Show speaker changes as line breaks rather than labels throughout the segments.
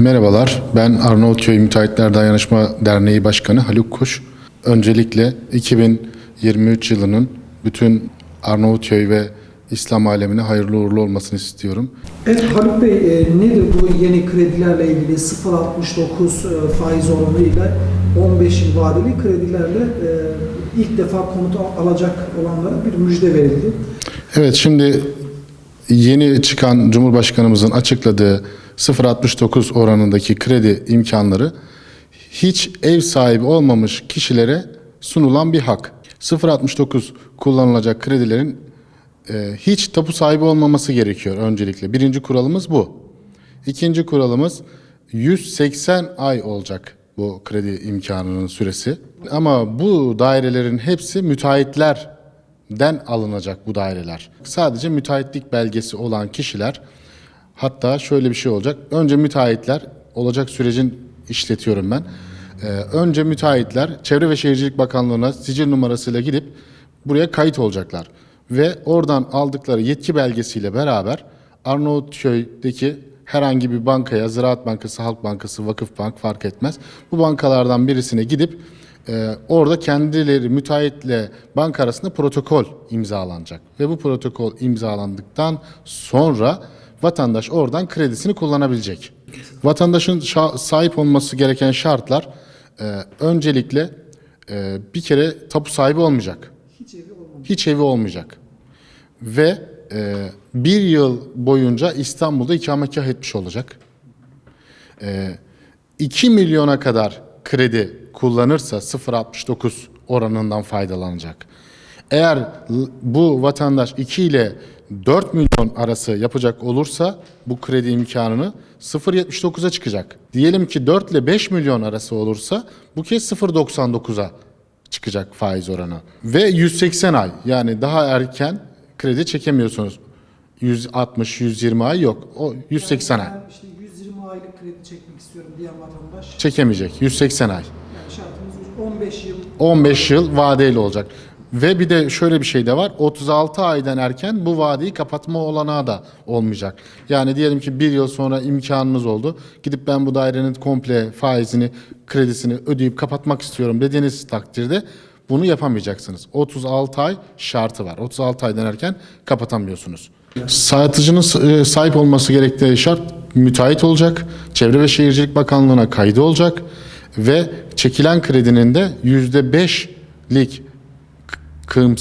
Merhabalar, ben Arnavutköy Müteahhitler Dayanışma Derneği Başkanı Haluk Kuş. Öncelikle 2023 yılının bütün Arnavutköy ve İslam alemine hayırlı uğurlu olmasını istiyorum.
Evet Haluk Bey e, nedir bu yeni kredilerle ilgili 0.69 e, faiz oranıyla 15 yıl vadeli kredilerle e, ilk defa konut al- alacak olanlara bir müjde verildi.
Evet, şimdi yeni çıkan Cumhurbaşkanımızın açıkladığı 0.69 oranındaki kredi imkanları hiç ev sahibi olmamış kişilere sunulan bir hak. 0.69 kullanılacak kredilerin e, hiç tapu sahibi olmaması gerekiyor öncelikle. Birinci kuralımız bu. İkinci kuralımız 180 ay olacak bu kredi imkanının süresi. Ama bu dairelerin hepsi müteahhitlerden alınacak bu daireler. Sadece müteahhitlik belgesi olan kişiler hatta şöyle bir şey olacak. Önce müteahhitler olacak sürecin işletiyorum ben. Ee, önce müteahhitler Çevre ve Şehircilik Bakanlığı'na sicil numarasıyla gidip buraya kayıt olacaklar. Ve oradan aldıkları yetki belgesiyle beraber Arnavutköy'deki herhangi bir bankaya, Ziraat Bankası, Halk Bankası, Vakıf Bank fark etmez. Bu bankalardan birisine gidip e, orada kendileri müteahhitle banka arasında protokol imzalanacak. Ve bu protokol imzalandıktan sonra vatandaş oradan kredisini kullanabilecek. Vatandaşın sahip olması gereken şartlar e, öncelikle e, bir kere tapu sahibi olmayacak.
Hiç evi olmamış.
Hiç evi olmayacak. Ve e, bir yıl boyunca İstanbul'da ikametgah etmiş olacak. E, 2 milyona kadar kredi kullanırsa 0.69 oranından faydalanacak. Eğer bu vatandaş 2 ile 4 milyon arası yapacak olursa bu kredi imkanını 0.79'a çıkacak. Diyelim ki 4 ile 5 milyon arası olursa bu kez 0.99'a çıkacak faiz oranı. Ve 180 ay yani daha erken kredi çekemiyorsunuz. 160 120 ay yok. O 180 ay.
Yani ben işte 120 aylık kredi çekmek istiyorum diyen vatandaş.
Çekemeyecek. 180 ay.
Yani şartımız 15 yıl
15 yıl vadeyle olacak. Ve bir de şöyle bir şey de var. 36 aydan erken bu vadeyi kapatma olanağı da olmayacak. Yani diyelim ki bir yıl sonra imkanınız oldu. Gidip ben bu dairenin komple faizini, kredisini ödeyip kapatmak istiyorum dediğiniz takdirde bunu yapamayacaksınız. 36 ay şartı var. 36 aydan erken kapatamıyorsunuz. Satıcının e, sahip olması gerektiği şart müteahhit olacak. Çevre ve Şehircilik Bakanlığı'na kaydı olacak ve çekilen kredinin de %5'lik kı-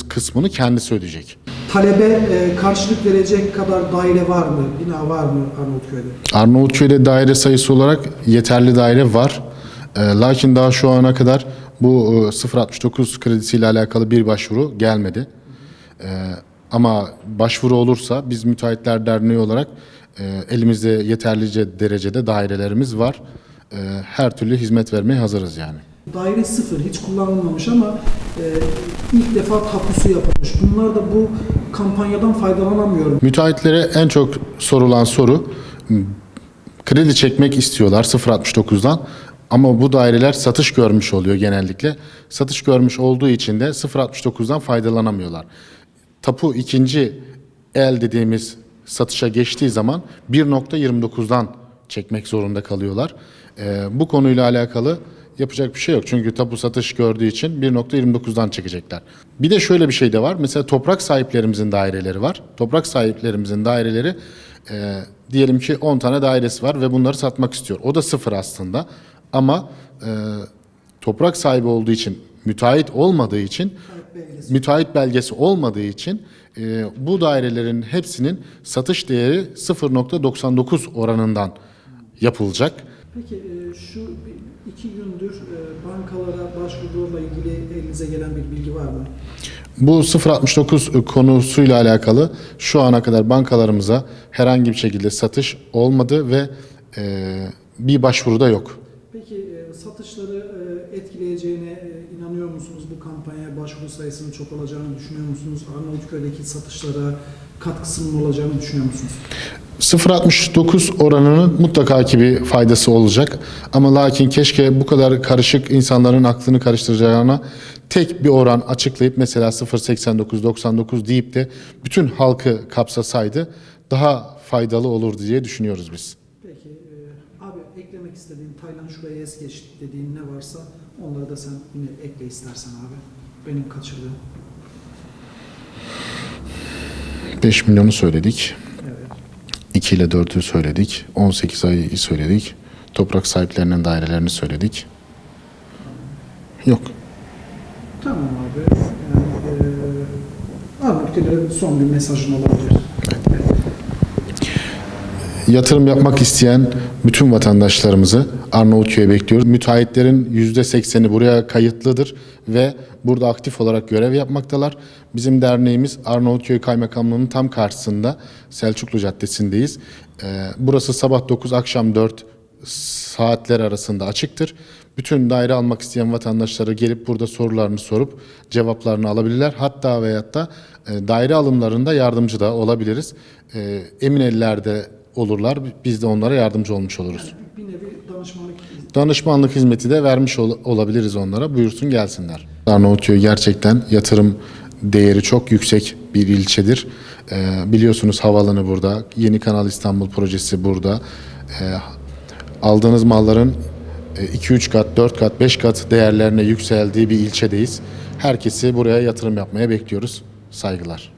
kısmını kendisi ödeyecek.
talebe e, karşılık verecek kadar daire var mı? Bina var mı Arnavutköy'de?
Arnavutköy'de daire sayısı olarak yeterli daire var. Ee, lakin daha şu ana kadar bu e, 0.69 kredisiyle alakalı bir başvuru gelmedi. Ama başvuru olursa biz Müteahhitler Derneği olarak e, elimizde yeterlice derecede dairelerimiz var. Her türlü hizmet vermeye hazırız yani.
Daire sıfır, hiç kullanılmamış ama e, ilk defa tapusu yapılmış. Bunlar da bu kampanyadan faydalanamıyor.
Müteahhitlere en çok sorulan soru kredi çekmek istiyorlar 0.69'dan ama bu daireler satış görmüş oluyor genellikle. Satış görmüş olduğu için de 0.69'dan faydalanamıyorlar. Tapu ikinci el dediğimiz satışa geçtiği zaman 1.29'dan çekmek zorunda kalıyorlar. Ee, bu konuyla alakalı yapacak bir şey yok. Çünkü tapu satış gördüğü için 1.29'dan çekecekler. Bir de şöyle bir şey de var. Mesela toprak sahiplerimizin daireleri var. Toprak sahiplerimizin daireleri e, diyelim ki 10 tane dairesi var ve bunları satmak istiyor. O da sıfır aslında. Ama e, toprak sahibi olduğu için, müteahhit olmadığı için müteahhit belgesi olmadığı için e, bu dairelerin hepsinin satış değeri 0.99 oranından yapılacak.
Peki e, şu iki gündür e, bankalara başvurularla ilgili elinize gelen bir bilgi var mı?
Bu 0.69 konusuyla alakalı şu ana kadar bankalarımıza herhangi bir şekilde satış olmadı ve e, bir başvuru da yok.
Peki satışları etkileyeceğine inanıyor musunuz? Bu kampanyaya başvuru sayısının çok olacağını düşünüyor musunuz? Arnavutköy'deki satışlara katkısının olacağını düşünüyor musunuz?
0.69 oranının mutlaka ki bir faydası olacak. Ama lakin keşke bu kadar karışık insanların aklını karıştıracağına tek bir oran açıklayıp mesela 0.89-99 deyip de bütün halkı kapsasaydı daha faydalı olur diye düşünüyoruz biz.
Peki e, abi eklemek istediğin Taylan şuraya es geçti dediğin ne varsa onları da sen yine ekle istersen abi. Benim kaçırdığım.
5 milyonu söyledik.
Evet.
2 ile 4'ü söyledik. 18 ayı söyledik. Toprak sahiplerinin dairelerini söyledik. Yok.
Tamam abi. Yani, e, Arnavutlu'ya son bir mesajın olabilir.
Yatırım yapmak isteyen bütün vatandaşlarımızı Arnavutköy'e bekliyoruz. Müteahhitlerin %80'i buraya kayıtlıdır ve burada aktif olarak görev yapmaktalar. Bizim derneğimiz Arnavutköy Kaymakamlığı'nın tam karşısında Selçuklu Caddesi'ndeyiz. Ee, Burası sabah 9 akşam 4 saatler arasında açıktır. Bütün daire almak isteyen vatandaşlara gelip burada sorularını sorup cevaplarını alabilirler. Hatta veyahut da e, daire alımlarında yardımcı da olabiliriz. E, Emin ellerde olurlar. Biz de onlara yardımcı olmuş oluruz.
Bir nevi danışmanlık
Danışmanlık hizmeti de vermiş ol- olabiliriz onlara. Buyursun gelsinler. Arnavutköy gerçekten yatırım değeri çok yüksek bir ilçedir. Ee, biliyorsunuz havaalanı burada. Yeni Kanal İstanbul projesi burada. Ee, aldığınız malların 2-3 kat, 4 kat, 5 kat değerlerine yükseldiği bir ilçedeyiz. Herkesi buraya yatırım yapmaya bekliyoruz. Saygılar.